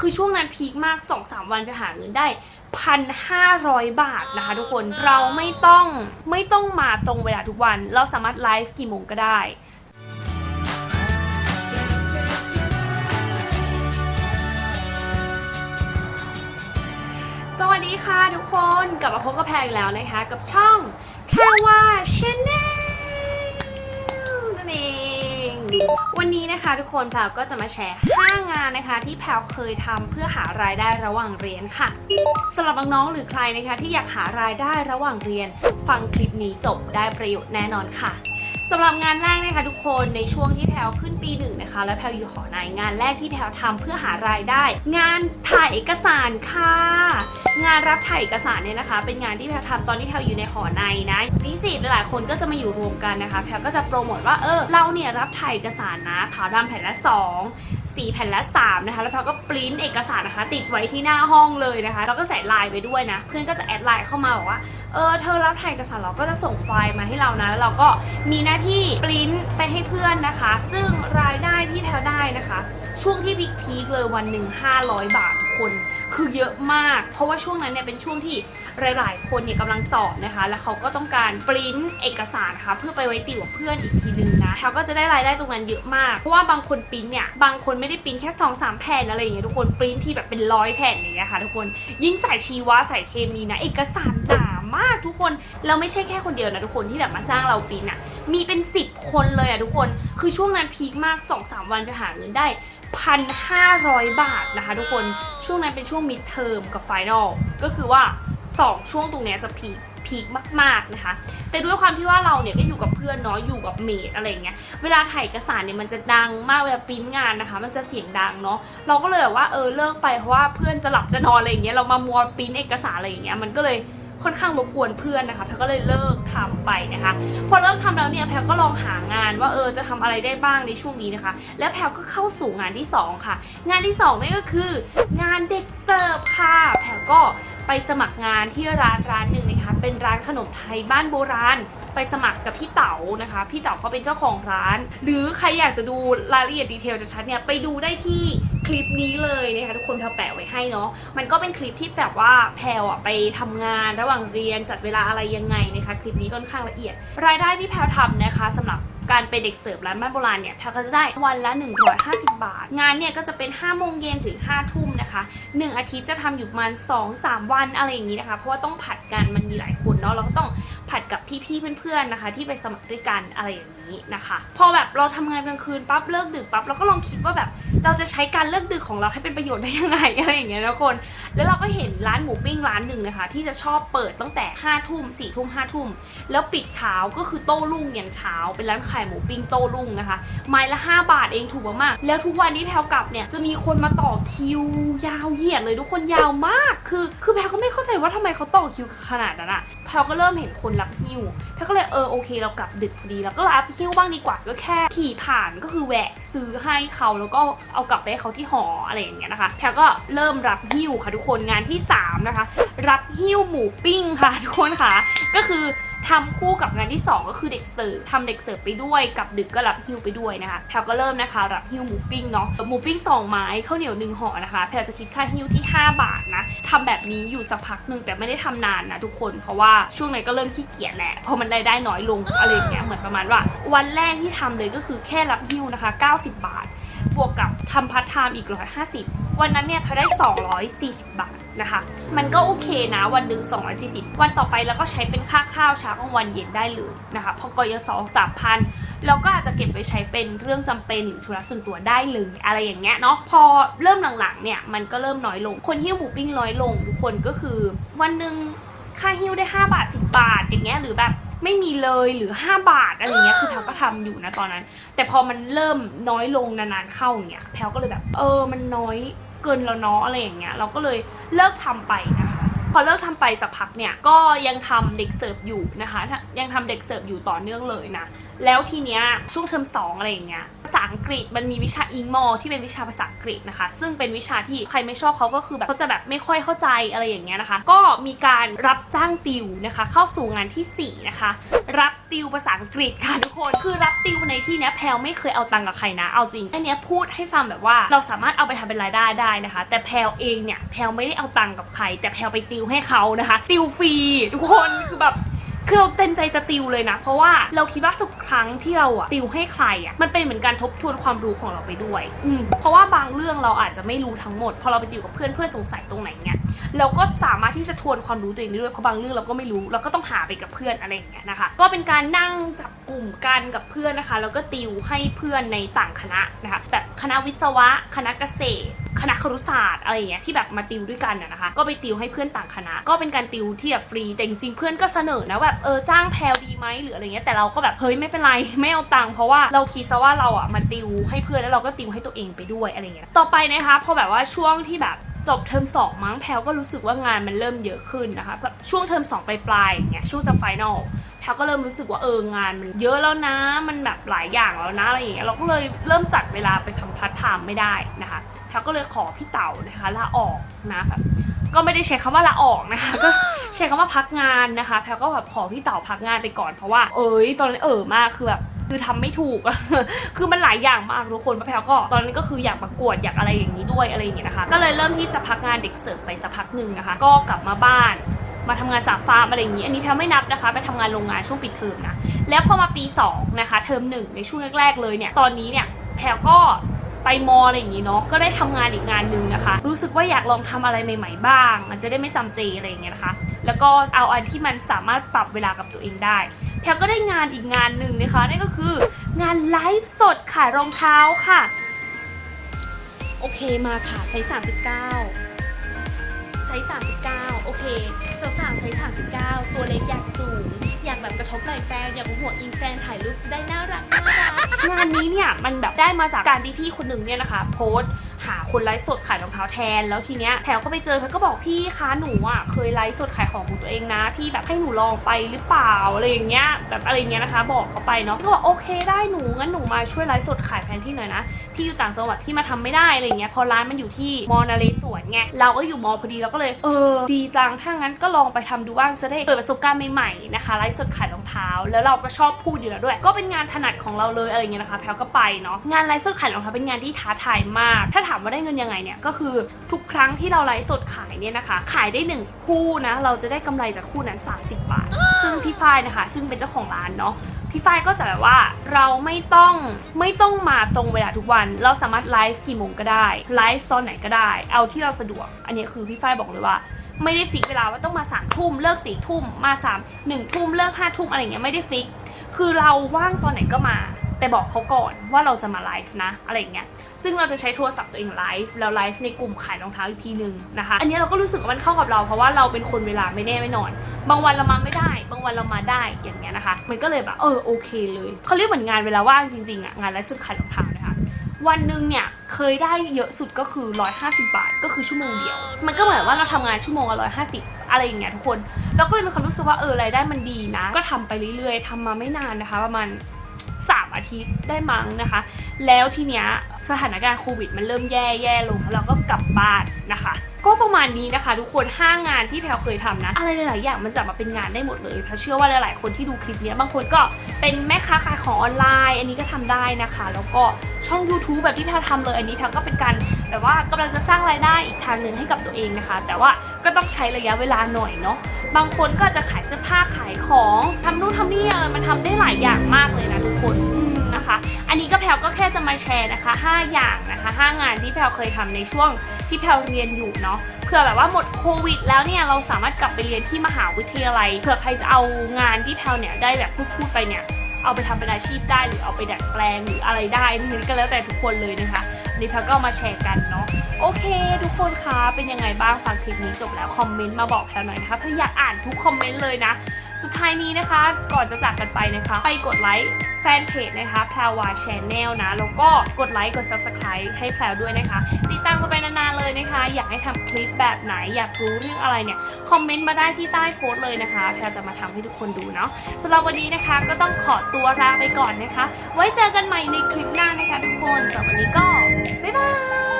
คือช่วงนั้นพีคมาก 2-3 วันไปหาเงินได้ 1,500 บาทนะคะทุกคนเราไม่ต้องไม่ต้องมาตรงเวลาทุกวัน เราสามารถไลฟ์กี่โมงก็ได้สวัสดีค่ะทุกคนกลับมาพบกับแพรอีกแล้วนะคะ กับช่องแพรว่าชแนลนั่นเอง วันนี้นะคะทุกคนแพรก็จะมาแชร์ 5 งานนะคะ ที่แพรเคยทำเพื่อหารายได้ระหว่างเรียนค่ะสำหรับน้องๆหรือใครนะคะ ที่อยากหารายได้ระหว่างเรียน ฟังคลิปนี้จบได้ประโยชน์แน่นอนค่ะ สำหรับงานแรกนะคะทุกคนในช่วงที่แพลวขึ้นปีหนึ่งนะคะ และแพลวอยู่หอในงานแรกที่แพลวทำเพื่อหารายได้ งานถ่ายเอกสารค่ะ งานรับถ่ายเอกสารเนี่ยนะคะ เป็นงานที่แพลวทำตอนที่แพลวอยู่ในหอในนะนิสิตหลายคนก็จะมาอยู่รวมกันนะคะ แพลวก็จะโปรโมทว่าเออเราเนี่ยรับถ่ายเอกสารนะขาวดำแผ่นละสองสีแผ่นละสามนะคะแล้วแพาก็ปริ้นเอกสารนะคะ ติดไว้ที่หน้าห้องเลยนะคะแล้วก็ใส่ไลน์ไปด้วยนะ เพื่อนก็จะแอดไลน์เข้ามาบอกว่าเออเธอรับถ่ายเอกสารเราก็จะส่งไฟล์มาให้เรานะแล้วเราก็มีหน้าที่ปริ้นไปให้เพื่อนนะคะ ซึ่งรายได้ที่แพลได้นะคะ ช่วงที่พีคพีคๆเลยวันหนึ่ง500 บาท คนคือเยอะมาก เพราะว่าช่วงนั้นเนี่ยเป็นช่วงที่หลาย ๆ คนเนี่ยกำลังสอบนะคะ แล้วเขาก็ต้องการปริ้นเอกสารนะคะเพื่อไปไว้ติวเพื่อนอีกทีนึงนะเขาก็จะได้รายได้ตรงนั้นเยอะมากเพราะว่าบางคนปริ้นเนี่ยบางคนไม่ได้ปริ้นแค่2อสามแผ่นอะไรอย่างเงี้ยทุกคนปริ้นที่แบบเป็นร้อยแผ่นอย่างเงี้ยค่ะทุกคนยิ่งใส่ชีวะใส่เคมีนะเอกสารหนา มากทุกคนเราไม่ใช่แค่คนเดียวนะทุกคนที่แบบมาจ้างเราปริ้นอะมีเป็น 10 คนเลยอะทุกคน คือช่วงนั้นพีคมาก2-3วันไปหาเงินได้1,500บาทนะคะทุกคนช่วงนั้นเป็นช่วงมิดเทอมกับไฟนอลก็คือว่า 2 ช่วงตรงเนี้ยจะพีคพีคมากๆนะคะ แต่ด้วยความที่ว่าเราเนี่ยก็อยู่กับเพื่อนเนาะอยู่กับเมดอะไรเงี้ย เวลาถ่ายเอกสารเนี่ยมันจะดังมากเวลาปริ้นงานนะคะ มันจะเสียงดังเนาะ เราก็เลยแบบว่าเออเลิกไปเพราะว่าเพื่อนจะหลับจะนอนอะไรอย่างเงี้ยเรามามัวปริ้นเอกสารอะไรอย่างเงี้ยมันก็เลย ค่อนข้างรบกวนเพื่อนนะคะแพรก็เลยเลิกทำไปนะคะ พอเลิกทำแล้วเนี่ยแพรก็ลองหางานว่าเออจะทำอะไรได้บ้างในช่วงนี้นะคะ แล้วแพรก็เข้าสู่งานที่สองค่ะ งานที่สองนั่นก็คือ งานเด็กเสิร์ฟค่ะ แพรก็ไปสมัครงานที่ร้านร้านหนึ่งนะคะ เป็นร้านขนมไทยบ้านโบราณ ไปสมัครกับพี่เต๋านะคะ พี่เต๋าเขาเป็นเจ้าของร้าน หรือใครอยากจะดูรายละเอียดดีเทลจากชัดเนี่ยไปดูได้ที่ คลิปนี้เลยนะคะทุกคนแพลแปะไว้ให้เนาะมันก็เป็นคลิปที่แบบว่าแพลอะไปทำงานระหว่างเรียนจัดเวลาอะไรยังไงนะคะคลิปนี้ค่อนข้างละเอียด รายได้ที่แพลทำนะคะสำหรับการเป็นเด็กเสิร์ฟร้านบ้านโบราณเนี่ยแพลก็จะได้วันละ 150 บาท งานเนี่ยก็จะเป็น 5 โมงเย็นถึง 5 ทุ่มนะคะ 1 อาทิตย์จะทำอยู่ประมาณ 2-3 วันอะไรอย่างนี้นะคะ เพราะว่าต้องผัดกันมันมีหลายคนเนาะเราก็ต้องผัดกับพี่ๆเพื่อนๆนะคะ ที่ไปสมัครด้วยกันอะไรอย่างนี้นะคะ พอแบบเราทำงานกลางคืนปั๊บเลิกดึกปั๊บเราก็ลองคิดว่าแบบเราจะใช้การเลิกดึกของเราให้เป็นประโยชน์ได้ยังไงอะไรอย่างเงี้ยนะคน แล้วเราก็เห็นร้านหมูปิ้งร้านหนึ่งนะคะ ที่จะชอบเปิดตั้งแต่5้าทุ่มสี่ทุ่มห้าทุ่มแล้วปิดเช้าก็คือโต้รุ่งยันเช้า เป็นร้านขายหมูปิ้งโต้รุ่งนะคะ ไม้ละ 5 บาทเองถูกมากๆแล้วทุกวันที่แพลวกลับเนี่ยจะมีคนมาต่อคิวยาวเหยียดเลยทุกคนยาวมาก คือ คือแพลวก็ไม่เข้าใจว่าทำไมเขาต่อคิวขนาดนั้นอะแพลวก็เริ่มเห็นคนรับหิ้วแพลวก็เลยเออโอเค เรากลับดึกพอดีเราก็รับหิ้วบ้างดีกว่าก็แค่ขี่ผ่านก็คือแวะซื้อให้เขาแล้วก็เอากลับไปให้เขาที่หออะไรอย่างเงี้ยนะคะแพลก็เริ่มรับหิ้วค่ะทุกคนงานที่สามนะคะ รับหิ้วหมูปิ้งค่ะทุกคนค่ะ ก็คือทำคู่กับงานที่ 2 ก็คือเด็กเสิร์ฟทำเด็กเสิร์ฟไปด้วยกับดึกก็รับหิ้วไปด้วยนะคะแพลก็เริ่มนะคะ รับหิ้วหมูปิ้งเนาะหมูปิ้ง2ไม้ข้าวเหนียวหนึ่งห่อนะคะแพลจะคิดค่าหิ้วที่ 5 บาทนะทำแบบนี้อยู่สักพักหนึ่งแต่ไม่ได้ทำนานนะทุกคน เพราะว่าช่วงนั้นก็เริ่มขี้เกียจแหละเพราะมันได้ได้น้อยลงอะไรอย่างเงี้ยเหมือนประมาณว่า วันแรกที่ทำเลยก็คือแค่รับหิ้วนะคะ 90 บาท บวกกับทำพาร์ทไทม์อีก 150 วันนั้นเนี่ยแพลได้ 240 บาทนะคะ มันก็โอเคนะวันหนึ่ง240 วันต่อไปแล้วก็ใช้เป็นค่าข้าวเช้ากลางวันเย็นได้เลยนะคะพอกยศสามพันเราก็อาจจะเก็บไปใช้เป็นเรื่องจำเป็นหรือธุระส่วนตัวได้เลยอะไรอย่างเงี้ยเนาะพอเริ่มหลังๆเนี่ยมันก็เริ่มน้อยลง คนหิ้วหมูปิ้งน้อยลงทุกคนก็คือ วันหนึ่งค่าหิ้วได้ 5 บาท 10 บาทอย่างเงี้ยหรือแบบ ไม่มีเลยหรือ 5 บาทอะไรเงี้ยคือแพลก็ทำอยู่นะตอนนั้น แต่พอมันเริ่มน้อยลงนานๆเข้าอย่างเงี้ยแพลก็เลยแบบ เออ มันน้อยเกินแล้วเนาะอะไรอย่างเงี้ยเราก็เลยเลิกทำไปนะคะพอเลิกทำไปสักพักเนี่ยก็ยังทำเด็กเสิร์ฟอยู่นะคะ ยังทำเด็กเสิร์ฟอยู่ต่อเนื่องเลยนะ แล้วทีเนี้ยช่วงเทอมสองอะไรอย่างเงี้ยภาษาอังกฤษมันมีวิชาอิงมอที่เป็นวิชาภาษาอังกฤษนะคะ ซึ่งเป็นวิชาที่ใครไม่ชอบเขาก็คือแบบเขาจะแบบไม่ค่อยเข้าใจอะไรอย่างเงี้ยนะคะ ก็มีการรับจ้างติวนะคะ เข้าสู่งานที่สี่นะคะรับติวภาษาอังกฤษค่ะทุกคนคือรับติวในที่เนี้ยแพลวไม่เคยเอาตังค์กับใครนะเอาจริงอันเนี้ยพูดให้ฟังแบบว่าเราสามารถเอาไปทำเป็นรายได้ได้นะคะ แต่แพลวเองเนี่ยแพลวไม่ได้เอาตังค์กับใคร แต่แพลวไปติวให้เขานะคะ ติวฟรีทุกคนคือแบบ คือเราเต็มใจจะติวเลยนะ เพราะว่าเราคิดว่าทุกครั้งที่เราอะติวให้ใครอะมันเป็นเหมือนการทบทวนความรู้ของเราไปด้วยอืมเพราะว่าบางเรื่องเราอาจจะไม่รู้ทั้งหมด พอเราไปติวกับเพื่อนเพื่อนสงสัยตรงไหนเนี่ยเราก็สามารถที่จะทวนความรู้ตัวเองได้ด้วยเพราะบางเรื่องเราก็ไม่รู้ เราก็ต้องหาไปกับเพื่อนอะไรอย่างเงี้ยนะคะ ก็เป็นการนั่งจับกลุ่มกันกับเพื่อนนะคะ แล้วก็ติวให้เพื่อนในต่างคณะนะคะแบบคณะวิศวะ คณะเกษตร คณะครุศาสตร์อะไรอย่างเงี้ยที่แบบมาติวด้วยกันอะนะคะ ก็ไปติวให้เพื่อนต่างคณะ ก็เป็นการติวที่แบบฟรีแต่จริงๆเพื่อนก็เสนอนะแบบเออจ้างแพลดีไหมหรืออะไรเงี้ยแต่เราก็แบบเฮ้ยไม่เป็นไรไม่เอาตังค์เพราะว่าเราคิดซะว่าเราอะมาติวให้เพื่อนแล้วเราก็ติวให้ตัวเองไปด้วยอะไรเงี้ยต่อไปนะคะพอแบบว่าช่วงที่แบบจบเทอมสองมั้งแพลวก็รู้สึกว่างานมันเริ่มเยอะขึ้นนะคะแบบช่วงเทอมสองปลายๆอย่างเงี้ยช่วงจะไฟนอล แพลก็เริ่มรู้สึกว่าเอองานมันเยอะแล้วนะ มันแบบหลายอย่างแล้วนะอะไรอย่างเงี้ยเราก็เลยเริ่มจัดเวลาไปทำพาร์ทไทม์ไม่ได้นะคะแพลก็เลยขอพี่เต๋านะคะลาออกนะแบบก็ไม่ได้ใช้คำว่าลาออกนะคะ ก็ใช้คำว่าพักงานนะคะ แพลก็แบบขอพี่เต๋าพักงานไปก่อนเพราะว่า เอ้ยตอนนั้นเออมากคือแบบคือทำไม่ถูก คือมันหลายอย่างมากทุกคนแพลก็ตอนนั้นก็คืออยากประกวดอยากอะไรอย่างนี้ด้วยอะไรอย่างเงี้ยนะคะ ก็เลยเริ่มที่จะพักงานเด็กเสิร์ฟไปสักพักหนึ่งนะคะ ก็กลับมาบ้าน มาทำงานสาฟาร์มอะไรอย่างนี้ อันนี้แพลไม่นับนะคะ ไปทำงานโรงงานช่วงปิดเทอมนะ แล้วพอมาปี 2 นะคะ เทอมหนึ่งในช่วงแรกๆเลยเนี่ย ตอนนี้เนี่ยแพลก็ไปมออะไรอย่างนี้เนาะ ก็ได้ทำงานอีกงานหนึ่งนะคะ รู้สึกว่าอยากลองทำอะไรใหม่ ๆ บ้าง มันจะได้ไม่จำเจอะไรอย่างเงี้ยนะคะ แล้วก็เอาอันที่มันสามารถปรับเวลากับตัวเองได้ แพลก็ได้งานอีกงานหนึ่งนะคะ นั่นก็คืองานไลฟ์สดขายรองเท้าค่ะ โอเคมาค่ะไซส์39 ไซส์39 โอเคสาวสาวๆไซส์39 ตัวเล็กอยากสูง อยากแบบกระทบไหล่แฟน อยากหัวอิงแฟนถ่ายรูปจะได้น่ารักน่ารักงานนี้เนี่ยมันแบบได้มาจากการที่พี่คนหนึ่งเนี่ยนะคะ โพสต์ หาคนไลฟ์สดขายรองเท้าแทน แล้วทีเนี้ยแถวก็ไปเจอแพลก็บอกพี่คะหนูอะเคยไลฟ์สดขายของของตัวเองนะ พี่แบบให้หนูลองไปหรือเปล่าอะไรอย่างเงี้ยแบบอะไรเงี้ยนะคะ บอกเขาไปเนาะก็บอกโอเคได้หนูงั้นหนูมาช่วยไลฟ์สดขายแทนที่หน่อยนะพี่อยู่ต่างจังหวัดพี่มาทำไม่ได้อะไรเงี้ยพอร้านมันอยู่ที่มอนาเลสวนไงเราก็อยู่มอพอดีเราก็เลยเออดีจังถ้างั้นก็ลองไปทำดูบ้างจะได้เปิดประสบการณ์ใหม่ๆนะคะไลฟ์สดขายรองเท้า แล้วเราก็ชอบพูดอยู่แล้วด้วย ก็เป็นงานถนัดของเราเลยอะไรเงี้ยนะคะแพลก็ไปเนาะงานไลฟ์สดขายรองเท้าเป็นงานที่ท้าทายมาก ถ้าถามว่าได้เงินยังไงเนี่ยก็คือทุกครั้งที่เราไลฟ์สดขายเนี่ยนะคะ ขายได้หนึ่งคู่นะเราจะได้กำไรจากคู่นั้น 30 บาท ซึ่งพี่ฝ้ายนะคะ ซึ่งเป็นเจ้าของร้านเนาะพี่ฝ้ายก็จะแบบว่าเราไม่ต้องไม่ต้องมาตรงเวลาทุกวัน เราสามารถไลฟ์กี่โมงก็ได้ไลฟ์ตอนไหนก็ได้ เอาที่เราสะดวก อันนี้คือพี่ฝ้ายบอกเลยว่าไม่ได้ฟิกเวลาว่าต้องมาสามทุ่มเลิกสี่ทุ่มมาสามหนึ่งทุ่มเลิกห้าทุ่มอะไรเงี้ยไม่ได้ฟิก คือเราว่างตอนไหนก็มา แต่บอกเขาก่อนว่าเราจะมาไลฟ์นะอะไรอย่างเงี้ยซึ่งเราจะใช้โทรศัพท์ตัวเองไลฟ์แล้วไลฟ์ในกลุ่มขายรองเท้าอีกทีหนึ่งนะคะ อันนี้เราก็รู้สึกว่ามันเข้ากับเราเพราะว่าเราเป็นคนเวลาไม่แน่ไม่นอน บางวันเรามาไม่ได้ บางวันเรามาได้อย่างเงี้ยนะคะ มันก็เลยแบบเออโอเคเลยเขาเรียกเหมือนงานเวลาว่างจริงๆอะงานไลฟ์สดขายรองเท้านะคะวันหนึ่งเนี่ยเคยได้เยอะสุดก็คือ 150 บาท ก็คือชั่วโมงเดียว มันก็เหมือนว่าเราทำงานชั่วโมงละ150อะไรอย่างเงี้ยทุกคน เราก็เลยมีความรู้สึกว่าเออรายได้มันดีนะ ก็ทำไปเรื่อยๆทำมาไม่นานนะคะ ประมาณ 3 อาทิตย์ได้มั้งนะคะ แล้วทีเนี้ยสถานการณ์โควิดมันเริ่มแย่แย่ลงแล้วเราก็กลับบ้านนะคะ ก็ประมาณนี้นะคะ ทุกคน5งานที่แพลวเคยทำนะ อะไรหลายๆอย่างมันจะมาเป็นงานได้หมดเลยแพลวเชื่อว่าหลายๆคนที่ดูคลิปนี้บางคนก็เป็นแม่ค้าขายของออนไลน์ อันนี้ก็ทำได้นะคะ แล้วก็ช่อง YouTube แบบที่แพลวทำเลยอันนี้แพลวก็เป็นการแบบว่ากำลังจะสร้างรายได้อีกทางหนึ่งให้กับตัวเองนะคะ แต่ว่าก็ต้องใช้ระยะเวลาหน่อยเนาะบางคนก็จะขายเสื้อผ้าขายของทำนู่นทำนี่เออมันทำได้หลายอย่างมากเลยนะ คนนะคะ อันนี้ก็แพลวก็แค่จะมาแชร์นะคะ 5 อย่างนะคะ 5 งานที่แพลวเคยทำในช่วงที่แพลวเรียนอยู่เนาะเผื่อแบบว่าหมดโควิด แล้วเนี่ยเราสามารถกลับไปเรียนที่มหาวิทยาลัยเผื่อใครจะเอางานที่แพลวเนี่ยได้แบบพูดๆไปเนี่ยเอาไปทำเป็นอาชีพได้หรือเอาไปดัดแปลงหรืออะไรได้นี่ก็แล้วแต่ทุกคนเลยนะคะอันนี้แพลก็มาแชร์กันเนาะโอเค ทุกคนคะเป็นยังไงบ้างฟังคลิปนี้จบแล้วคอมเมนต์มาบอกแพลหน่อยนะคะเพื่ออยากอ่านทุกคอมเมนต์เลยนะ สุดท้ายนี้นะคะ ก่อนจะจากกันไปนะคะ ไปกดไลค์แฟนเพจนะคะแพรวาชแนลนะ แล้วก็กดไลค์กด subscribe ให้แพรวด้วยนะคะ ติดตามกันไปนานๆเลยนะคะ อยากให้ทำคลิปแบบไหน อยากรู้เรื่องอะไรเนี่ย คอมเมนต์มาได้ที่ใต้โพสต์เลยนะคะแพรจะมาทำให้ทุกคนดูเนาะสำหรับวันนี้นะคะ ก็ต้องขอตัวลาไปก่อนนะคะ ไว้เจอกันใหม่ในคลิปหน้านะคะทุกคนสำหรับวันนี้ก็ บ๊ายบาย